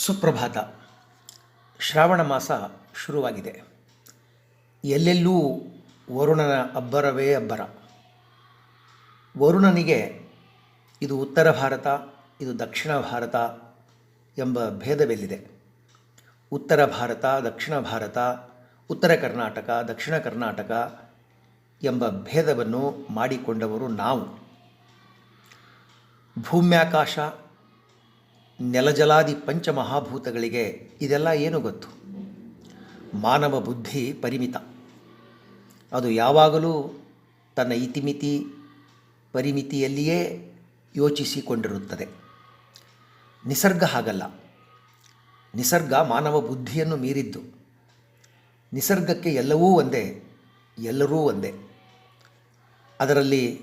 ಸುಪ್ರಭಾತ. ಶ್ರಾವಣ ಮಾಸ ಶುರುವಾಗಿದೆ. ಎಲ್ಲೆಲ್ಲೂ ವರುಣನ ಅಬ್ಬರವೇ ಅಬ್ಬರ. ವರುಣನಿಗೆ ಇದು ಉತ್ತರ ಭಾರತ, ಇದು ದಕ್ಷಿಣ ಭಾರತ ಎಂಬ ಭೇದವೆಲ್ಲಿದೆ. ಉತ್ತರ ಭಾರತ, ದಕ್ಷಿಣ ಭಾರತ, ಉತ್ತರ ಕರ್ನಾಟಕ, ದಕ್ಷಿಣ ಕರ್ನಾಟಕ ಎಂಬ ಭೇದವನ್ನು ಮಾಡಿಕೊಂಡವರು ನಾವು. ಭೂಮ್ಯಾಕಾಶ ನೆಲಜಲಾದಿ ಪಂಚಮಹಾಭೂತಗಳಿಗೆ ಇದೆಲ್ಲ ಏನು ಗೊತ್ತು? ಮಾನವ ಬುದ್ಧಿ ಪರಿಮಿತ. ಅದು ಯಾವಾಗಲೂ ತನ್ನ ಇತಿಮಿತಿ ಪರಿಮಿತಿಯಲ್ಲಿಯೇ ಯೋಚಿಸಿಕೊಂಡಿರುತ್ತದೆ. ನಿಸರ್ಗ ಹಾಗಲ್ಲ. ನಿಸರ್ಗ ಮಾನವ ಬುದ್ಧಿಯನ್ನು ಮೀರಿದ್ದು. ನಿಸರ್ಗಕ್ಕೆ ಎಲ್ಲವೂ ಒಂದೇ, ಎಲ್ಲರೂ ಒಂದೇ. ಅದರಲ್ಲಿ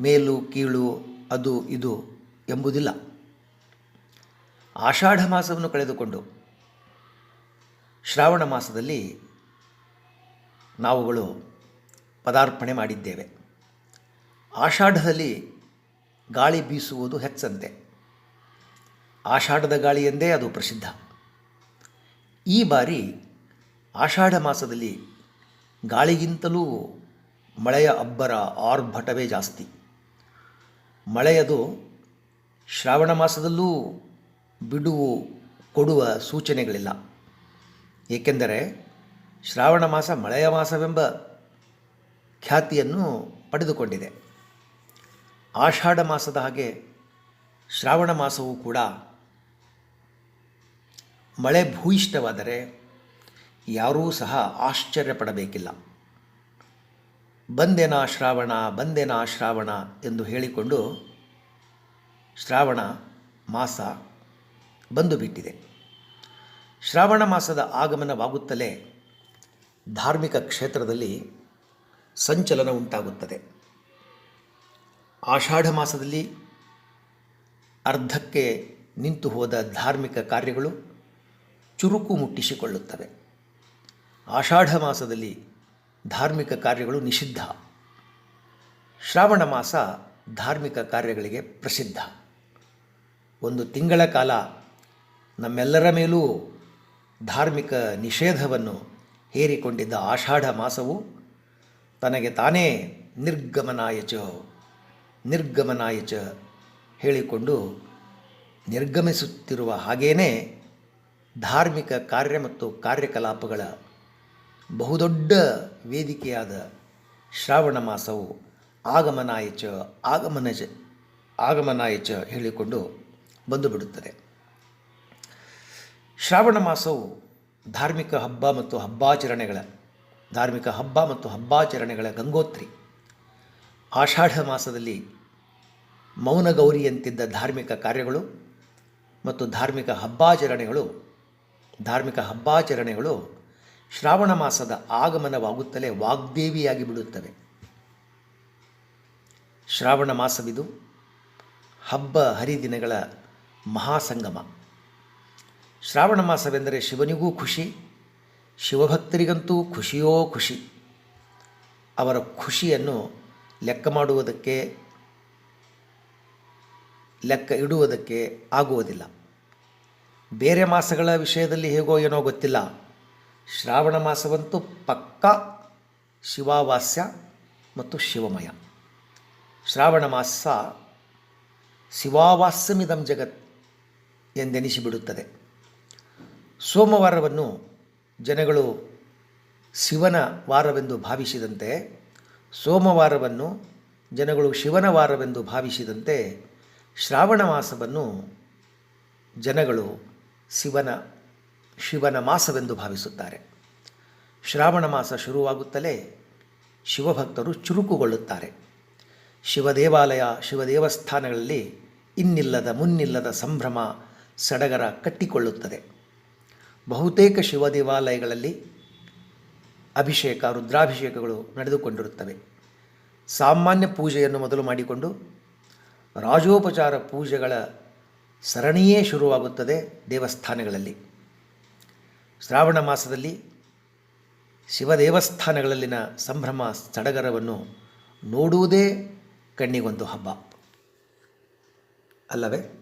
ಮೇಲು, ಕೀಳು, ಅದು, ಇದು ಎಂಬುದಿಲ್ಲ. ಆಷಾಢ ಮಾಸವನ್ನು ಕಳೆದುಕೊಂಡು ಶ್ರಾವಣ ಮಾಸದಲ್ಲಿ ನಾವುಗಳು ಪದಾರ್ಪಣೆ ಮಾಡಿದ್ದೇವೆ. ಆಷಾಢದಲ್ಲಿ ಗಾಳಿ ಬೀಸುವುದು ಹೆಚ್ಚಂತೆ. ಆಷಾಢದ ಗಾಳಿ ಎಂದೇ ಅದು ಪ್ರಸಿದ್ಧ. ಈ ಬಾರಿ ಆಷಾಢ ಮಾಸದಲ್ಲಿ ಗಾಳಿಗಿಂತಲೂ ಮಳೆಯ ಅಬ್ಬರ ಆರ್ಭಟವೇ ಜಾಸ್ತಿ. ಮಳೆಯದು ಶ್ರಾವಣ ಮಾಸದಲ್ಲೂ ಬಿಡುವು ಕೊಡುವ ಸೂಚನೆಗಳಿಲ್ಲ. ಏಕೆಂದರೆ ಶ್ರಾವಣ ಮಾಸ ಮಳೆಯ ಮಾಸವೆಂಬ ಖ್ಯಾತಿಯನ್ನು ಪಡೆದುಕೊಂಡಿದೆ. ಆಷಾಢ ಮಾಸದ ಹಾಗೆ ಶ್ರಾವಣ ಮಾಸವೂ ಕೂಡ ಮಳೆ ಭೂಯಿಷ್ಠವಾದರೆ ಯಾರೂ ಸಹ ಆಶ್ಚರ್ಯ ಪಡಬೇಕಿಲ್ಲ ಬಂದೆನ ಶ್ರಾವಣ ಬಂದೆನ ಶ್ರಾವಣ ಎಂದು ಹೇಳಿಕೊಂಡು ಶ್ರಾವಣ ಮಾಸ ಬಂದು ಬಿಟ್ಟಿದೆ ಶ್ರಾವಣ ಮಾಸದ ಆಗಮನವಾಗುತ್ತಲೇ ಧಾರ್ಮಿಕ ಕ್ಷೇತ್ರದಲ್ಲಿ ಸಂಚಲನ ಉಂಟಾಗುತ್ತದೆ. ಆಷಾಢ ಮಾಸದಲ್ಲಿ ಅರ್ಧಕ್ಕೆ ನಿಂತು ಹೋದ ಧಾರ್ಮಿಕ ಕಾರ್ಯಗಳು ಚುರುಕು ಮುಟ್ಟಿಸಿಕೊಳ್ಳುತ್ತವೆ. ಆಷಾಢ ಮಾಸದಲ್ಲಿ ಧಾರ್ಮಿಕ ಕಾರ್ಯಗಳು ನಿಷಿದ್ಧ. ಶ್ರಾವಣ ಮಾಸ ಧಾರ್ಮಿಕ ಕಾರ್ಯಗಳಿಗೆ ಪ್ರಸಿದ್ಧ. ಒಂದು ತಿಂಗಳ ಕಾಲ ನಮ್ಮೆಲ್ಲರ ಮೇಲೂ ಧಾರ್ಮಿಕ ನಿಷೇಧವನ್ನು ಹೇರಿಕೊಂಡಿದ್ದ ಆಷಾಢ ಮಾಸವು ತನಗೆ ತಾನೇ ನಿರ್ಗಮನಾಯಚ ನಿರ್ಗಮನಾಯಚ ಹೇಳಿಕೊಂಡು ನಿರ್ಗಮಿಸುತ್ತಿರುವ ಹಾಗೇನೇ ಧಾರ್ಮಿಕ ಕಾರ್ಯ ಮತ್ತು ಕಾರ್ಯಕಲಾಪಗಳ ಬಹುದೊಡ್ಡ ವೇದಿಕೆಯಾದ ಶ್ರಾವಣ ಮಾಸವು ಆಗಮನಾಯಚ ಆಗಮನಜ ಆಗಮನಾಯಚ ಹೇಳಿಕೊಂಡು ಬಂದು ಬಿಡುತ್ತದೆ. ಶ್ರಾವಣ ಮಾಸವು ಧಾರ್ಮಿಕ ಹಬ್ಬ ಮತ್ತು ಹಬ್ಬಾಚರಣೆಗಳ, ಧಾರ್ಮಿಕ ಹಬ್ಬ ಮತ್ತು ಹಬ್ಬಾಚರಣೆಗಳ ಗಂಗೋತ್ರಿ. ಆಷಾಢ ಮಾಸದಲ್ಲಿ ಮೌನಗೌರಿಯಂತಿದ್ದ ಧಾರ್ಮಿಕ ಕಾರ್ಯಗಳು ಮತ್ತು ಧಾರ್ಮಿಕ ಹಬ್ಬಾಚರಣೆಗಳು ಧಾರ್ಮಿಕ ಹಬ್ಬಾಚರಣೆಗಳು ಶ್ರಾವಣ ಮಾಸದ ಆಗಮನವಾಗುತ್ತಲೇ ವಾಗ್ದೇವಿಯಾಗಿ ಬಿಡುತ್ತವೆ ಶ್ರಾವಣ ಮಾಸವಿದು ಹಬ್ಬ ಹರಿದಿನಗಳ ಮಹಾಸಂಗಮ. ಶ್ರಾವಣ ಮಾಸವೆಂದರೆ ಶಿವನಿಗೂ ಖುಷಿ, ಶಿವಭಕ್ತರಿಗಂತೂ ಖುಷಿಯೋ ಖುಷಿ. ಅವರ ಖುಷಿಯನ್ನು ಲೆಕ್ಕ ಮಾಡುವುದಕ್ಕೆ, ಲೆಕ್ಕ ಇಡುವುದಕ್ಕೆ ಆಗುವುದಿಲ್ಲ. ಬೇರೆ ಮಾಸಗಳ ವಿಷಯದಲ್ಲಿ ಹೇಗೋ ಏನೋ ಗೊತ್ತಿಲ್ಲ. ಶ್ರಾವಣ ಮಾಸವಂತೂ ಪಕ್ಕಾ ಶಿವಾವಾಸ್ಯ ಮತ್ತು ಶಿವಮಯ. ಶ್ರಾವಣ ಮಾಸ ಶಿವಾವಾಸ್ಯಮಿದಂ ಜಗತ್ ಎಂದೆನಿಸಿಬಿಡುತ್ತದೆ. ಸೋಮವಾರವನ್ನು ಜನಗಳು ಶಿವನ ವಾರವೆಂದು ಭಾವಿಸಿದಂತೆ, ಸೋಮವಾರವನ್ನು ಜನಗಳು ಶಿವನ ವಾರವೆಂದು ಭಾವಿಸಿದಂತೆ ಶ್ರಾವಣ ಮಾಸವನ್ನು ಜನಗಳು ಶಿವನ ಶಿವನ ಮಾಸವೆಂದು ಭಾವಿಸುತ್ತಾರೆ. ಶ್ರಾವಣ ಮಾಸ ಶುರುವಾಗುತ್ತಲೇ ಶಿವಭಕ್ತರು ಚುರುಕುಗೊಳ್ಳುತ್ತಾರೆ. ಶಿವದೇವಾಲಯ, ಶಿವದೇವಸ್ಥಾನಗಳಲ್ಲಿ ಶಿವ ದೇವಸ್ಥಾನಗಳಲ್ಲಿ ಇನ್ನಿಲ್ಲದ, ಮುನ್ನಿಲ್ಲದ ಸಂಭ್ರಮ, ಸಡಗರ ಕಟ್ಟಿಕೊಳ್ಳುತ್ತದೆ. ಬಹುತೇಕ ಶಿವ ದೇವಾಲಯಗಳಲ್ಲಿ ಅಭಿಷೇಕ, ರುದ್ರಾಭಿಷೇಕಗಳು ನಡೆದುಕೊಂಡಿರುತ್ತವೆ. ಸಾಮಾನ್ಯ ಪೂಜೆಯನ್ನು ಮೊದಲು ಮಾಡಿಕೊಂಡು ರಾಜೋಪಚಾರ ಪೂಜೆಗಳ ಸರಣಿಯೇ ಶುರುವಾಗುತ್ತದೆ ದೇವಸ್ಥಾನಗಳಲ್ಲಿ. ಶ್ರಾವಣ ಮಾಸದಲ್ಲಿ ಶಿವ ದೇವಸ್ಥಾನಗಳಲ್ಲಿನ ಸಂಭ್ರಮ ಸಡಗರವನ್ನು ನೋಡುವುದೇ ಕಣ್ಣಿಗೊಂದು ಹಬ್ಬ. ಅಲ್ಲವೇ?